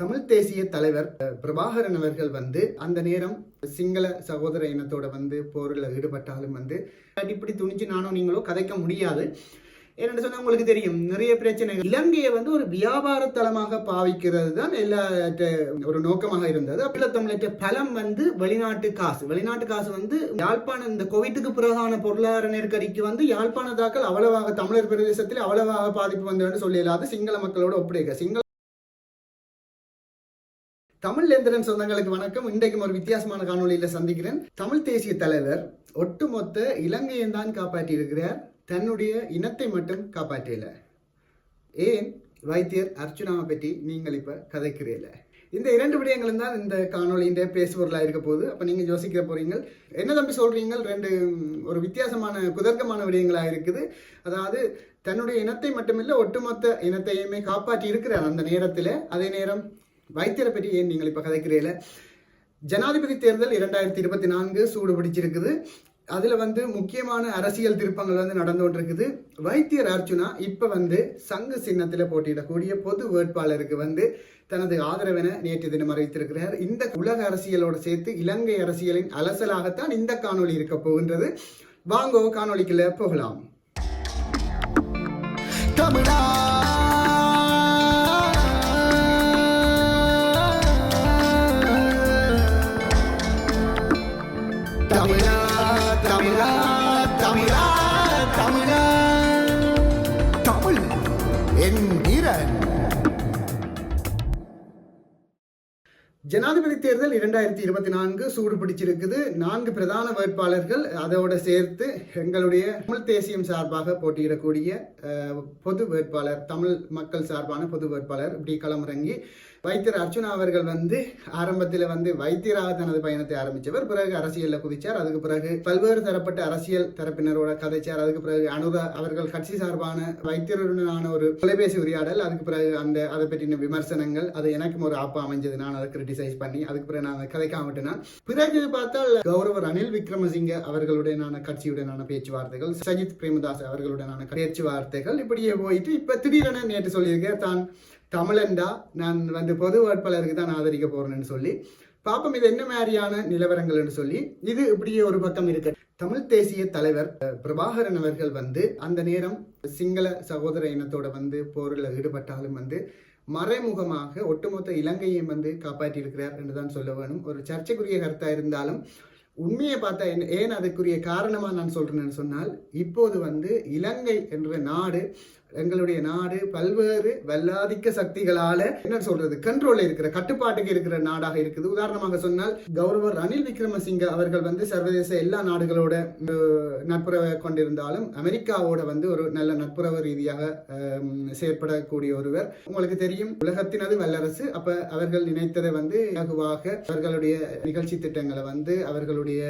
தமிழ் தேசிய தலைவர் பிரபாகரன் அவர்கள் வந்து அந்த நேரம் சிங்கள சகோதர இனத்தோட வந்து போரில் ஈடுபட்டாலும் வந்து அடிப்படி துணிச்சு நானும் நீங்களோ கதைக்க முடியாது. என்னென்னு சொன்னால் உங்களுக்கு தெரியும் நிறைய பிரச்சனைகள். இலங்கையை வந்து ஒரு வியாபார தளமாக பாவிக்கிறது தான் எல்லா ஒரு நோக்கமாக இருந்தது. தமிழற்ற பலம் வந்து வெளிநாட்டு காசு. வெளிநாட்டு காசு வந்து யாழ்ப்பாணம் இந்த கோவிட்டுக்கு பிறகான பொருளாதார நெருக்கடிக்கு வந்து யாழ்ப்பாணத்தாக்கள் அவ்வளவாக தமிழர் பிரதேசத்தில் அவ்வளவாக பாதிப்பு வந்ததுன்னு சொல்லி இல்லாத சிங்கள மக்களோட ஒப்படைக்க. சிங்கள தமிழ் எந்திரன் சொந்தங்களுக்கு வணக்கம். இன்றைக்கும் ஒரு வித்தியாசமான காணொலியில் சந்திக்கிறேன். தமிழ் தேசிய தலைவர் ஒட்டுமொத்த இலங்கையை தான் காப்பாற்றி இருக்கிறார் தன்னுடைய இனத்தை மட்டும் காப்பாற்றல. ஏன்? வைத்தியர் அர்ச்சுனாவை பற்றி நீங்கள் இப்போ கதைக்கிறீல இந்த இரண்டு விடயங்களும் தான் இந்த காணொலியின் பேசுபொருளாக இருக்க போகுது. அப்போ நீங்கள் யோசிக்க போறீங்க என்ன தம்பி சொல்றீங்க? ரெண்டு ஒரு வித்தியாசமான குதர்க்கமான விடயங்களாக இருக்குது. அதாவது தன்னுடைய இனத்தை மட்டுமில்லை ஒட்டுமொத்த இனத்தையுமே காப்பாற்றி இருக்கிறார் அந்த நேரத்தில். அதே நேரம் வைத்தியரை பற்றி ஏன் நீங்கள் இப்போ கதைக்கிறீல ஜனாதிபதி தேர்தல் இரண்டாயிரத்தி இருபத்தி நான்கு சூடு பிடிச்சிருக்குது. அதில் வந்து முக்கியமான அரசியல் திருப்பங்கள் வந்து நடந்து கொண்டிருக்குது. வைத்தியர் அர்ச்சுனா இப்போ வந்து சங்கு சின்னத்தில் போட்டியிடக்கூடிய பொது வேட்பாளருக்கு வந்து தனது ஆதரவென நேற்று தினம் அறிவித்திருக்கிறார். இந்த உலக அரசியலோடு சேர்த்து இலங்கை அரசியலின் அலசலாகத்தான் இந்த காணொளி இருக்க போகின்றது. வாங்கோ காணொலிக்குள்ள போகலாம். தமிழா தமிழா தமிழா. தமிழ் என்கிறன் ஜனாதிபதி தேர்தல் இரண்டாயிரத்தி இருபத்தி நான்கு சூடு பிடிச்சிருக்குது. நான்கு பிரதான வேட்பாளர்கள் அதோட சேர்த்து எங்களுடைய தமிழ் தேசியம் சார்பாக போட்டியிடக்கூடிய அஹ், பொது வேட்பாளர் தமிழ் மக்கள் சார்பான பொது வேட்பாளர் இப்படி களமிறங்கி வைத்தியர் அர்ச்சுனா அவர்கள் வந்து ஆரம்பத்தில் வந்து வைத்தியராக தனது பயணத்தை ஆரம்பித்தவர். பிறகு அரசியலில் குதிச்சார். அதுக்கு பிறகு பல்வேறு தரப்பட்ட அரசியல் தரப்பினரோட கதைச்சார். அதுக்கு பிறகு அனுரா அவர்கள் கட்சி சார்பான வைத்தியருடனான ஒரு தொலைபேசி உரையாடல். அதுக்கு பிறகு அந்த அதை பற்றின விமர்சனங்கள் அது எனக்கும் ஒரு ஆப்பா அமைஞ்சது. நான் அதை கிரிட்டிசைஸ் பண்ணி அதுக்கு பிறகு நான் அதை கதைக்காம விட்டேன். பிறகு பார்த்தால் கௌரவ ரணில் விக்ரமசிங்க அவர்களுடனான கட்சியுடனான பேச்சுவார்த்தைகள் சஜித் பிரேமதாஸ் அவர்களுடனான பேச்சுவார்த்தைகள் இப்படியே போயிட்டு இப்ப திடீரென நேற்று சொல்லியிருக்கேன் தான் தமிழண்டா நான் வந்து பொது வேட்பாளருக்கு தான் ஆதரிக்க போறேன்னு சொல்லி பாப்பம் இது என்ன மாதிரியான நிலவரங்கள்னு சொல்லி இது இப்படியே ஒரு பக்கம் இருக்கு. தமிழ் தேசிய தலைவர் பிரபாகரன் அவர்கள் வந்து அந்த நேரம் சிங்கள சகோதர இனத்தோட வந்து போரில் ஈடுபட்டாலும் வந்து மறைமுகமாக ஒட்டுமொத்த இலங்கையை வந்து காப்பாற்றி இருக்கிறார் என்று தான் சொல்ல வேணும். ஒரு சர்ச்சைக்குரிய கருத்தா இருந்தாலும் உண்மையை பார்த்தா என்ன- ஏன் அதுக்குரிய காரணமாக நான் சொல்கிறேன்னு சொன்னால் இப்போது வந்து இலங்கை என்ற நாடு எங்களுடைய நாடு பல்வேறு வல்லாதிக்க சக்திகளால என்ன சொல்றது? கண்ட்ரோல்ல இருக்கிற கட்டுப்பாட்டுக்கு இருக்கிற நாடாக இருக்குது. உதாரணமாக சொன்னால் கௌரவர் ரணில் விக்ரமசிங்க அவர்கள் வந்து சர்வதேச எல்லா நாடுகளோட நட்புறவை கொண்டிருந்தாலும் அமெரிக்காவோட வந்து ஒரு நல்ல நட்புறவு ரீதியாக செயற்படக்கூடிய ஒருவர். உங்களுக்கு தெரியும் உலகத்தினது வல்லரசு. அப்ப அவர்கள் நினைத்ததை வந்து இலகுவாக அவர்களுடைய நிகழ்ச்சி திட்டங்களை வந்து அவர்களுடைய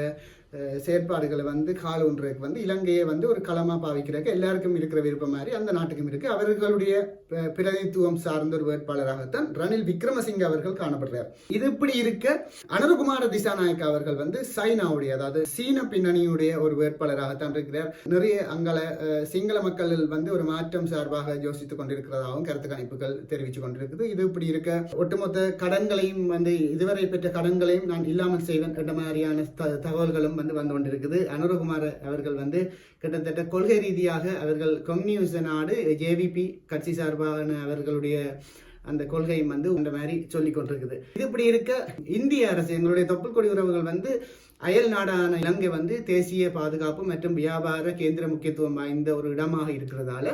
செயற்பாடுகளை வந்து கால் ஒன்றுக்கு வந்து இலங்கையை வந்து ஒரு களமாக பாவிக்கிறதுக்கு எல்லாருக்கும் இருக்கிற விருப்பம் மாதிரி அந்த நாட்டுக்கும் இருக்குது அவர்களுடைய பிரதிநிதித்துவம் சார்ந்த ஒரு வேட்பாளராகத்தான் ரணில் விக்ரமசிங்க அவர்கள் காணப்படுறார். இது இப்படி இருக்க அனுரகுமார திசாநாயக்க அவர்கள் வந்து சைனாவுடைய அதாவது சீன பின்னணியுடைய ஒரு வேட்பாளராகத்தான் இருக்கிறார். நிறைய அங்கள சிங்கள மக்கள் வந்து ஒரு மாற்றம் சார்பாக யோசித்துக் கொண்டிருக்கிறதாகவும் கருத்து கணிப்புகள் தெரிவித்துக் கொண்டிருக்குது. இது இப்படி இருக்க ஒட்டுமொத்த கடன்களையும் வந்து இதுவரை பெற்ற கடன்களையும் நான் இல்லாமல் செய்வேன் என்ற மாதிரியான த- வந்து வந்து கொண்டிருக்குது. அனுரகுமார் அவர்கள் வந்து கிட்டத்தட்ட கொள்கை ரீதியாக அவர்கள் கம்யூனிஸ்ட் நாடு ஜேவிபி கட்சி சார்பான அவர்களுடைய அந்த கொள்கையும் வந்து இந்த மாதிரி சொல்லி கொண்டிருக்குது. இது இப்படி இருக்க இந்திய அரசு எங்களுடைய தொப்புள் கொடி உறவுகள் வந்து அயல் நாடான இலங்கை வந்து தேசிய பாதுகாப்பு மற்றும் வியாபார கேந்திர முக்கியத்துவம் வாய்ந்த ஒரு இடமாக இருக்கிறதால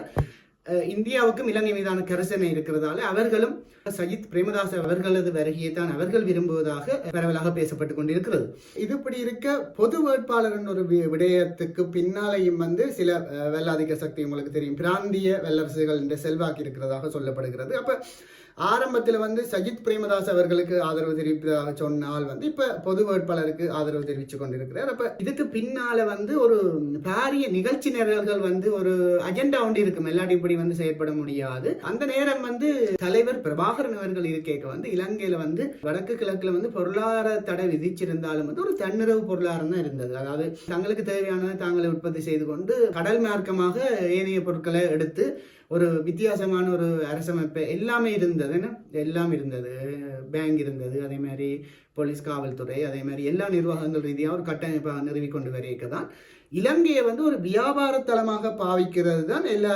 இந்தியாவுக்கும் இலங்கை மீதான கரிசனை இருக்கிறதால அவர்களும் சஜித் பிரேமதாஸ் அவர்களது வருகையை தான் அவர்கள் விரும்புவதாக பரவலாக பேசப்பட்டு கொண்டிருக்கிறது. இது இப்படி இருக்க பொது வேட்பாளரின் ஒரு வி- விடயத்துக்கு பின்னாலையும் வந்து சில அஹ், வல்லாதிக்க சக்தி உங்களுக்கு தெரியும். பிராந்திய வல்லரசுகள் என்ற செல்வாக்கு இருக்கிறதாக சொல்லப்படுகிறது. அப்ப ஆரம்பத்தில் வந்து சஜித் பிரேமதாஸ் அவர்களுக்கு ஆதரவு தெரிவிப்பதாக சொன்னால் வந்து இப்போ பொது வேட்பாளருக்கு ஆதரவு தெரிவித்து கொண்டிருக்கிறார். அப்போ இதுக்கு பின்னால் வந்து ஒரு பாரிய நிகழ்ச்சி நிரல்கள் வந்து ஒரு அஜெண்டா ஒன்று இருக்கும். எல்லாரும் இப்படி வந்து செயற்பட முடியாது. அந்த நேரம் வந்து தலைவர் பிரபாகரன் அவர்கள் இருக்கேக்க வந்து இலங்கையில் வந்து வடக்கு கிழக்கில் வந்து பொருளாதார தடை விதிச்சிருந்தாலும் வந்து ஒரு தன்னிறவு பொருளாதாரம் தான் இருந்தது. அதாவது தங்களுக்கு தேவையானதை தாங்களை உற்பத்தி செய்து கொண்டு கடல் மார்க்கமாக ஏனைய பொருட்களை எடுத்து ஒரு வித்தியாசமான ஒரு அரசமைப்பு எல்லாமே இருந்தது. என்ன? எல்லாம் இருந்தது. பேங்க் இருந்தது. அதே மாதிரி போலீஸ் காவல்துறை அதே மாதிரி எல்லா நிர்வாகங்கள் ரீதியாக ஒரு கட்டமைப்பாக நிறுவி கொண்டு வரைக்க தான். இலங்கையை வந்து ஒரு வியாபார தளமாக பாவிக்கிறது தான் எல்லா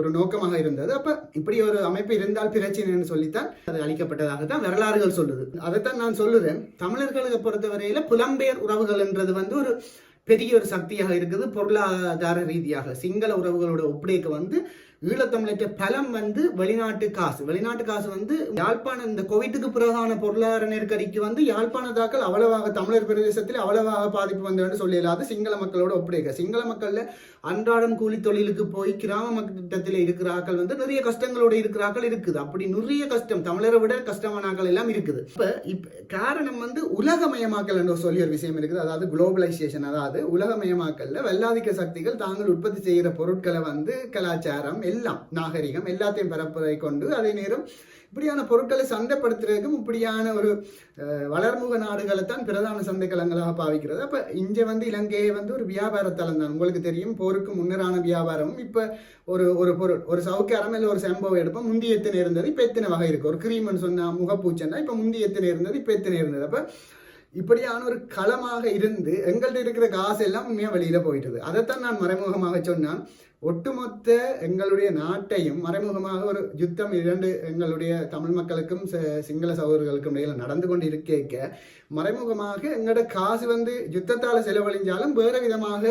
ஒரு நோக்கமாக இருந்தது. அப்போ இப்படி ஒரு அமைப்பு இருந்தால் பிரச்சனைன்னு சொல்லித்தான் அது அளிக்கப்பட்டதாக தான் வரலாறுகள் சொல்லுது. அதைத்தான் நான் சொல்லுறேன். தமிழர்களை பொறுத்தவரையில் புலம்பெயர் உறவுகள் என்றது வந்து ஒரு பெரிய ஒரு சக்தியாக இருக்குது. பொருளாதார ரீதியாக சிங்கள உறவுகளோட ஒப்படைக்க வந்து ஈழத்தமிழற்ற பலம் வந்து வெளிநாட்டு காசு. வெளிநாட்டு காசு வந்து யாழ்ப்பாணம் இந்த கோவிட்டுக்கு பிறகான பொருளாதார நெருக்கடிக்கு வந்து யாழ்ப்பாணத்தாக்கள் அவ்வளவாக தமிழர் பிரதேசத்தில் அவ்வளவாக பாதிப்பு வந்ததுன்னு சொல்லிடலாது. சிங்கள மக்களோட ஒப்படைக்க சிங்கள மக்கள்ல அன்றாடம் கூலி தொழிலுக்கு போய் கிராம மட்டத்தில் இருக்கிற ஆக்கள் வந்து நிறைய கஷ்டங்களோட இருக்கிறார்கள் இருக்குது. அப்படி நிறைய கஷ்டம். தமிழரை விட கஷ்டமானாக்கள் எல்லாம் இருக்குது. இப்போ இப்ப காரணம் வந்து உலகமயமாக்கல் என்ற சொல்லி ஒரு விஷயம் இருக்குது. அதாவது குளோபலைசேஷன். அதாவது உலகமயமாக்கல்ல வெள்ளாதிக்க சக்திகள் தாங்கள் உற்பத்தி செய்கிற பொருட்களை வந்து கலாச்சாரம் எல்லாம் நாகரிகம் எல்லாத்தையும் பரப்புவதை கொண்டு அதே நேரம் இப்படியான பொருட்களை சந்தைப்படுத்துறதுக்கும் இப்படியான ஒரு வளர்முக நாடுகளை தான் பிரதான சந்தைக்களங்களாக பாவிக்கிறது. அப்போ இங்கே வந்து இலங்கையை வந்து ஒரு வியாபார தளம் தான். உங்களுக்கு தெரியும் போருக்கு முன்னரான வியாபாரமும் இப்போ ஒரு ஒரு பொருள் ஒரு சவுக்காரம் இல்லை ஒரு சம்பவம் எடுப்போம் முந்தி எத்தனை இருந்தது இப்போ எத்தனை வகை இருக்குது ஒரு கிரீமன் சொன்னால் முகப்பூச்சன்னா இப்போ முந்தி எத்தனை இருந்தது இப்போ எத்தனை இருந்தது? அப்போ இப்படியான ஒரு களமாக இருந்து எங்கள்கிட்ட இருக்கிற காசு எல்லாம் உண்மையாக வெளியில் போயிட்டது. அதைத்தான் நான் மறைமுகமாக சொன்னான் ஒட்டுமொத்த எங்களுடைய நாட்டையும் மறைமுகமாக ஒரு யுத்தம் இரண்டு எங்களுடைய தமிழ் மக்களுக்கும் ச- சிங்கள சகோதரர்களுக்கும் இடையில நடந்து கொண்டு இருக்க மறைமுகமாக எங்களோட காசு வந்து யுத்தத்தால் செலவழிஞ்சாலும் வேறு விதமாக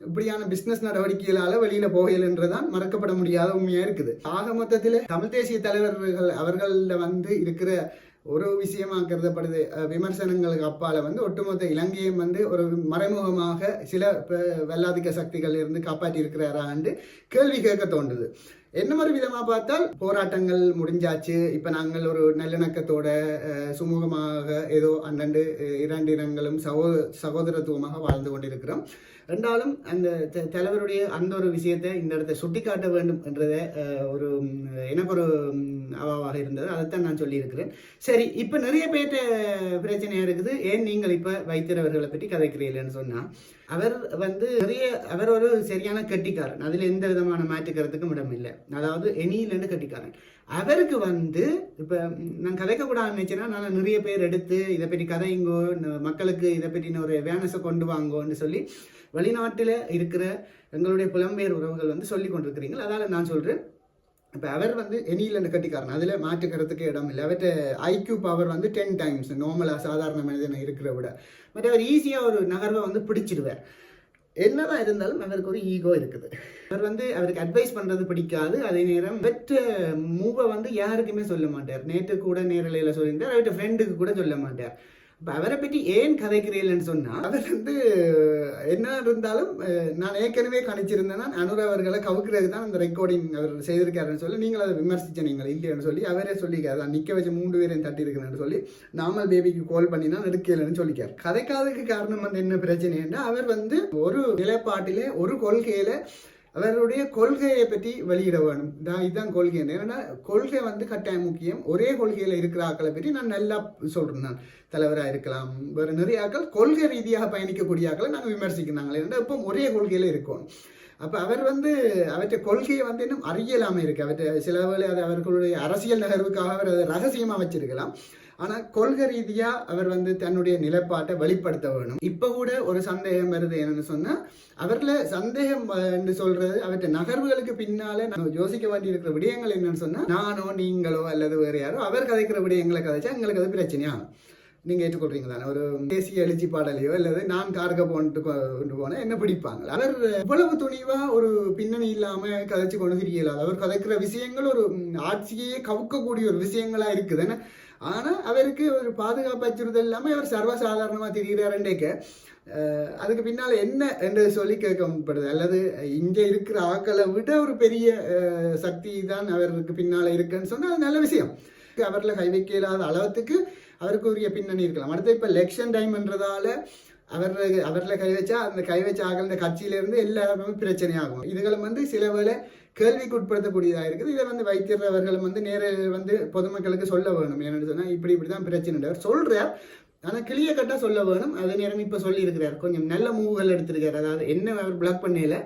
இப்படியான பிசினஸ் நடவடிக்கைகளால வெளியில போகலன்றதான் மறக்கப்பட முடியாத உண்மையா இருக்குது. ஆக மொத்தத்தில் தமிழ் தேசிய தலைவர்கள் அவர்கள வந்து இருக்கிற ஒரு விஷயமா கருதப்படுது விமர்சனங்களுக்கு அப்பால வந்து ஒட்டுமொத்த இலங்கையும் வந்து ஒரு மறைமுகமாக சில ப- வெள்ளாதிக்க சக்திகள் இருந்து காப்பாற்றி இருக்கிறாராண்டு கேள்வி கேட்க தோன்றுது. என்ன மாதிரி விதமா பார்த்தால் போராட்டங்கள் முடிஞ்சாச்சு? இப்ப நாங்கள் ஒரு நல்லிணக்கத்தோட சுமூகமாக ஏதோ அந்தண்டு இரண்டு இனங்களும் சகோ சகோதரத்துவமாக வாழ்ந்து கொண்டிருக்கிறோம். ரெண்டாலும் அந்த த- தலைவருடைய அந்த ஒரு விஷயத்தை இந்த இடத்தை சுட்டிக்காட்ட வேண்டும் என்றதை ஒரு எனக்கு ஒரு அவாவாக இருந்தது. அதைத்தான் நான் சொல்லியிருக்கிறேன். சரி இப்போ நிறைய பேர்கிட்ட பிரச்சனையா இருக்குது. ஏன் நீங்கள் இப்போ வைத்திரவர்களை பற்றி கதைக்கிறீர்கள்னு சொன்னா அவர் வந்து நிறைய அவர் ஒரு சரியான கட்டிக்காரன். அதில் எந்த விதமான மாற்றுக்கிறதுக்கும் இடம் இல்லை. அதாவது எனியிலேருந்து கட்டிக்காரன். அவருக்கு வந்து இப்போ நான் கதைக்கக்கூடாது நினைச்சேன்னா நான் நிறைய பேர் எடுத்து இதை பற்றி கதைங்கோ மக்களுக்கு இதை பற்றின ஒரு அவேர்னஸை கொண்டு வாங்கோன்னு சொல்லி வெளிநாட்டில் இருக்கிற எங்களுடைய புலம்பெயர் உறவுகள் வந்து சொல்லி கொண்டிருக்கிறீங்க அதால் நான் சொல்கிறேன் இப்போ அவர் வந்து எனியிலண்டு கட்டிக்காரன். அதில் மாற்றுக்கிறதுக்கு இடம் இல்லை. அவர்கிட்ட ஐக்யூ பவர் வந்து டென் டைம்ஸ் நார்மலாக சாதாரண மனிதனை இருக்கிற விட. பட் அவர் ஈஸியாக ஒரு நகர்வை வந்து பிடிச்சிடுவார் என்னதான் இருந்தாலும் அவருக்கு ஒரு ஈகோ இருக்குது. அவர் வந்து அவருக்கு அட்வைஸ் பண்ணுறது பிடிக்காது. அதே நேரம் பெற்ற மூவை வந்து யாருக்குமே சொல்ல மாட்டார். நேற்று கூட நேரலையில் சொல்லியிருந்தார். அவர்கிட்ட ஃப்ரெண்டுக்கு கூட சொல்ல மாட்டார். இப்போ அவரை பற்றி ஏன் கதைக்கிறீர்கள்னு சொன்னால் அவர் வந்து என்ன இருந்தாலும் நான் ஏற்கனவே கணிச்சிருந்தேன்னா அனுர அவர்களை கவுக்கிறதுக்கு தான் அந்த ரெக்கார்டிங் அவர் செய்திருக்காருன்னு சொல்லி நீங்கள் அதை விமர்சிச்ச நீங்கள் இல்லைன்னு சொல்லி அவரே சொல்லிக்காரு நான் நிற்க வச்சு மூன்று பேரையும் தட்டியிருக்கிறேன்னு சொல்லி நாமல் பேபிக்கு கால் பண்ணி தான் எடுக்கலன்னு சொல்லிக்கார் கதைக்காததுக்கு காரணம் வந்து என்ன பிரச்சனைன்னா அவர் வந்து ஒரு நிலைப்பாட்டிலே ஒரு கொள்கையில் அவருடைய கொள்கையை பற்றி வெளியிட வேணும். நான் இதுதான் கொள்கை ஏன்னா கொள்கை வந்து கட்டாயம் முக்கியம். ஒரே கொள்கையில் இருக்கிற ஆக்களை பற்றி நான் நல்லா சொல்கிறேன் நான். தலைவராக இருக்கலாம் வேறு நிறைய ஆக்கள் கொள்கை ரீதியாக பயணிக்கக்கூடிய ஆக்களை நாங்கள் விமர்சிக்கிறாங்களே ஏன்னா இப்போ ஒரே கொள்கையில் இருக்கோம். அப்போ அவர் வந்து அவற்றை கொள்கையை வந்து இன்னும் அறியலாமல் இருக்கு. அவற்றை சில வேலை அது அவர்களுடைய அரசியல் நகர்வுக்காக அவர் அதை ரகசியமாக வச்சிருக்கலாம். ஆனால் கொள்கை ரீதியாக அவர் வந்து தன்னுடைய நிலைப்பாட்டை வெளிப்படுத்த வேணும். இப்போ கூட ஒரு சந்தேகம் வருது என்னன்னு சொன்னால் அவர்ல சந்தேகம் என்று சொல்றது அவற்றை நகர்வுகளுக்கு பின்னால நம்ம யோசிக்க வேண்டியிருக்கிற விடயங்கள் என்னன்னு சொன்னா நானோ நீங்களோ அல்லது வேறு யாரோ அவர் கதைக்கிற விடயங்களை கதைச்சா எங்களுக்கு அது பிரச்சனையா? நீங்க ஏற்றுக்கொள்றீங்க தானே? ஒரு தேசிய எழுச்சி பாடலையோ அல்லது நான் கார்க போன்ட்டு கொண்டு போனேன் என்ன பிடிப்பாங்க? அவர் இவ்வளவு துணிவா ஒரு பின்னணி இல்லாம கதைச்சு கொண்டு தெரியல அவர் கதைக்கிற விஷயங்கள் ஒரு ஆட்சியே கவுக்கக்கூடிய ஒரு விஷயங்களா இருக்குதுன்னு ஆனால் அவருக்கு ஒரு பாதுகாப்பு அச்சுறுத்தல் இல்லாமல் அவர் சர்வசாதாரணமாக திரிகிறாருன்றேக்க. அதுக்கு பின்னால் என்ன என்று சொல்லி கேட்கப்படுது. அல்லது இங்கே இருக்கிற ஆக்களை விட ஒரு பெரிய சக்தி தான் அவருக்கு பின்னால் இருக்குன்னு சொன்னால் அது நல்ல விஷயம். அவரில் கை வைக்க இல்லாத அளவுக்கு அவருக்கு உரிய பின்னணி இருக்கலாம். அடுத்து இப்போ எலெக்ஷன் டைம்ன்றதால அவர் அவரில் கை வச்சா அந்த கை வச்ச ஆகல இந்த கட்சியிலேருந்து எல்லாருமே பிரச்சனையாகும். இதுகளும் வந்து சில வேலை கேள்விக்கு உட்படுத்தக்கூடியதாக இருக்குது இதை வந்து வைத்தியர் அவர்களும் வந்து நேரில் வந்து பொதுமக்களுக்கு சொல்ல வேணும். என்னென்னு சொன்னால் இப்படி இப்படி தான் பிரச்சனை அவர் சொல்கிறார் ஆனால் கிளிய கட்டாக சொல்ல வேணும். அதே நேரம் இப்போ சொல்லியிருக்கிறார். கொஞ்சம் நல்ல மூவ்கள் எடுத்திருக்கார் அதாவது என்ன அவர் பிளாக் பண்ணல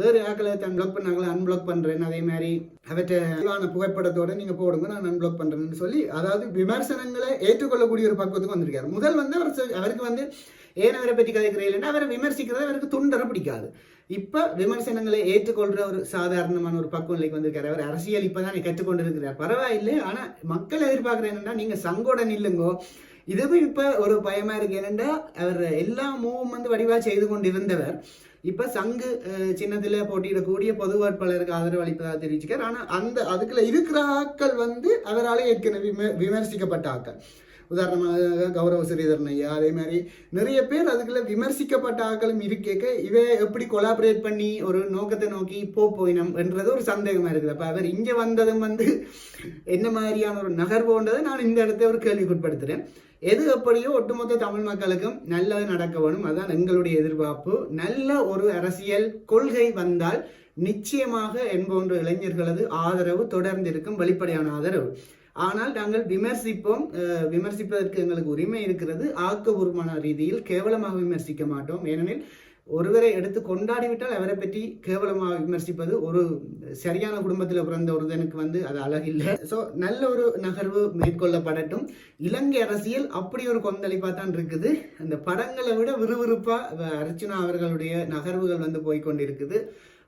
வேறு ஆக்களை தன் பிளாக் பண்ணாங்களா? அன்பிளாக் பண்ணுறேன் அதே மாதிரி அவற்றான தெளிவான புகைப்படத்தோட நீங்கள் போடுங்க. நான் அன்பிளாக் பண்ணுறேன்னு சொல்லி அதாவது விமர்சனங்களை ஏற்றுக்கொள்ளக்கூடிய ஒரு பக்குவத்துக்கு வந்திருக்காரு. முதல் வந்து அவர் அவருக்கு வந்து ஏன் அவரை பற்றி கதைக்கிறீங்கன்னா அவரை விமர்சிக்கிறது அவருக்கு துண்டரை பிடிக்காது. இப்போ விமர்சனங்களை ஏற்றுக்கொள்ற ஒரு சாதாரணமான ஒரு பக்கம் நிலைக்கு வந்திருக்காரு. அவர் அரசியல் இப்பதான் கற்றுக்கொண்டு இருக்கிறார் பரவாயில்லை ஆனால் மக்கள் எதிர்பார்க்குற என்னென்னா நீங்கள் சங்கோட நில்லுங்கோ இதுவும் இப்போ ஒரு பயமாக இருக்கு என்னன்னா அவர் எல்லா மூவும் வந்து வடிவா செய்து கொண்டிருந்தவர். இப்போ சங்கு சின்னத்தில் போட்டியிடக்கூடிய பொது வேட்பாளருக்கு ஆதரவு அளிப்பதாக தெரிவிச்சுக்கார் ஆனால் அந்த அதுக்குள்ள இருக்கிற ஆக்கள் வந்து அவரால் ஏற்கனவே விம- விமர்சிக்கப்பட்ட ஆக்கள் உதாரணமாக கௌரவ ஸ்ரீதரன் ஐயா அதே மாதிரி நிறைய பேர் அதுக்குள்ள விமர்சிக்கப்பட்ட ஆக்களும் இருக்கேக்க இவ எப்படி கொலாபரேட் பண்ணி ஒரு நோக்கத்தை நோக்கி போ போயினம் என்றது ஒரு சந்தேகமா இருக்குது. அப்போ அவர் இங்கே வந்ததும் வந்து என்ன மாதிரியான ஒரு நகர்வுன்றதை நான் இந்த இடத்த ஒரு கேள்விக்குட்படுத்துகிறேன் எது எப்படியோ ஒட்டுமொத்த தமிழ் மக்களுக்கும் நல்லது நடக்க வேணும். அதுதான் எங்களுடைய எதிர்பார்ப்பு. நல்ல ஒரு அரசியல் கொள்கை வந்தால் நிச்சயமாக என்போன்ற இளைஞர்களது ஆதரவு தொடர்ந்து இருக்கும் வெளிப்படையான ஆதரவு. ஆனால் நாங்கள் விமர்சிப்போம் விமர்சிப்பதற்கு எங்களுக்கு உரிமை இருக்கிறது. ஆக்கபூர்வமான ரீதியில் கேவலமாக விமர்சிக்க மாட்டோம். ஏனெனில் ஒருவரை எடுத்து கொண்டாடிவிட்டால் அவரை பற்றி கேவலமாக விமர்சிப்பது ஒரு சரியான குடும்பத்தில் பிறந்த ஒருதனுக்கு வந்து அது அழகில்லை. ஸோ நல்ல ஒரு நகர்வு மேற்கொள்ளப்படட்டும். இலங்கை அரசியல் அப்படி ஒரு கொந்தளிப்பாக தான் இருக்குது. அந்த படங்களை விட விறுவிறுப்பாக அர்ச்சனா அர்ச்சுனா அவர்களுடைய நகர்வுகள் வந்து போய்க்கொண்டிருக்குது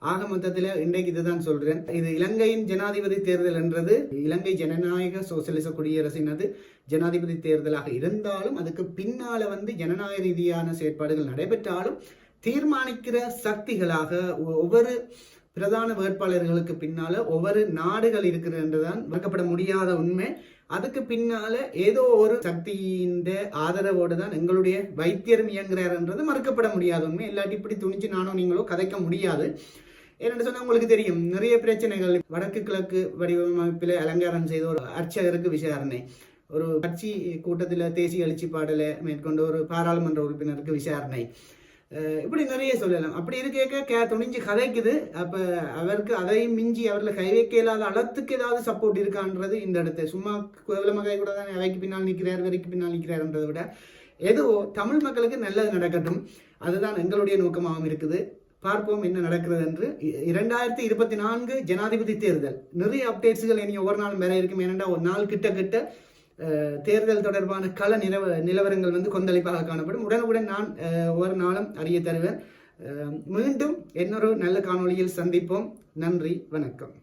ஆக மொத்தத்தில் இன்றைக்கு இதுதான் சொல்றேன். இது இலங்கையின் ஜனாதிபதி தேர்தல் என்றது இலங்கை ஜனநாயக சோசியலிச குடியரசினது ஜனாதிபதி தேர்தலாக இருந்தாலும் அதுக்கு பின்னால வந்து ஜனநாயக ரீதியான செயற்பாடுகள் நடைபெற்றாலும் தீர்மானிக்கிற சக்திகளாக ஒ- ஒவ்வொரு பிரதான வேட்பாளர்களுக்கு பின்னால ஒவ்வொரு நாடுகள் இருக்கிறதுதான் மறக்கப்பட முடியாத உண்மை. அதுக்கு பின்னால ஏதோ ஒரு சக்தியின் ஆதரவோடு தான் எங்களுடைய வைத்தியரும் இயங்குறாருன்றது மறுக்கப்பட முடியாத உண்மை. இல்லாட்டி இப்படி துணிச்சு நானும் நீங்களோ கதைக்க முடியாது. என்னென்னு சொன்னா உங்களுக்கு தெரியும். நிறைய பிரச்சனைகள் வடக்கு கிழக்கு வடிவமைப்பில் அலங்காரம் செய்த ஒரு அர்ச்சகருக்கு விசாரணை. ஒரு கட்சி கூட்டத்தில் தேசிய எழுச்சி பாடலை மேற்கொண்டு ஒரு பாராளுமன்ற உறுப்பினருக்கு விசாரணை. இப்படி நிறைய சொல்லலாம். அப்படி இருக்க கே துணிஞ்சு கதைக்குது. அப்போ அவருக்கு அதையும் மிஞ்சி அவரில் கை வைக்க இல்லாத அளத்துக்கு ஏதாவது சப்போர்ட் இருக்கான்றது இந்த இடத்த. சும்மா கேவலமாக கூட தான் அவைக்கு பின்னால் நிற்கிறார் வரைக்கு பின்னால் நிற்கிறார்ன்றதை விட எதுவோ தமிழ் மக்களுக்கு நல்லது நடக்கட்டும். அதுதான் எங்களுடைய நோக்கமாகவும் இருக்குது. பார்ப்போம் என்ன நடக்கிறது என்று. இரண்டாயிரத்தி இருபத்தி நான்கு ஜனாதிபதி தேர்தல். நிறைய அப்டேட்ஸ்கள் இனி ஒவ்வொரு நாளும் வேற இருக்கும். ஏனென்றால் ஒரு நாள் கிட்ட கிட்ட தேர்தல் தொடர்பான கள நிலவ நிலவரங்கள் வந்து கொந்தளிப்பாக காணப்படும். உடனுக்குடன் நான் ஒவ்வொரு நாளும் அறிய தருவேன் மீண்டும் இன்னொரு நல்ல காணொளியில் சந்திப்போம். நன்றி வணக்கம்.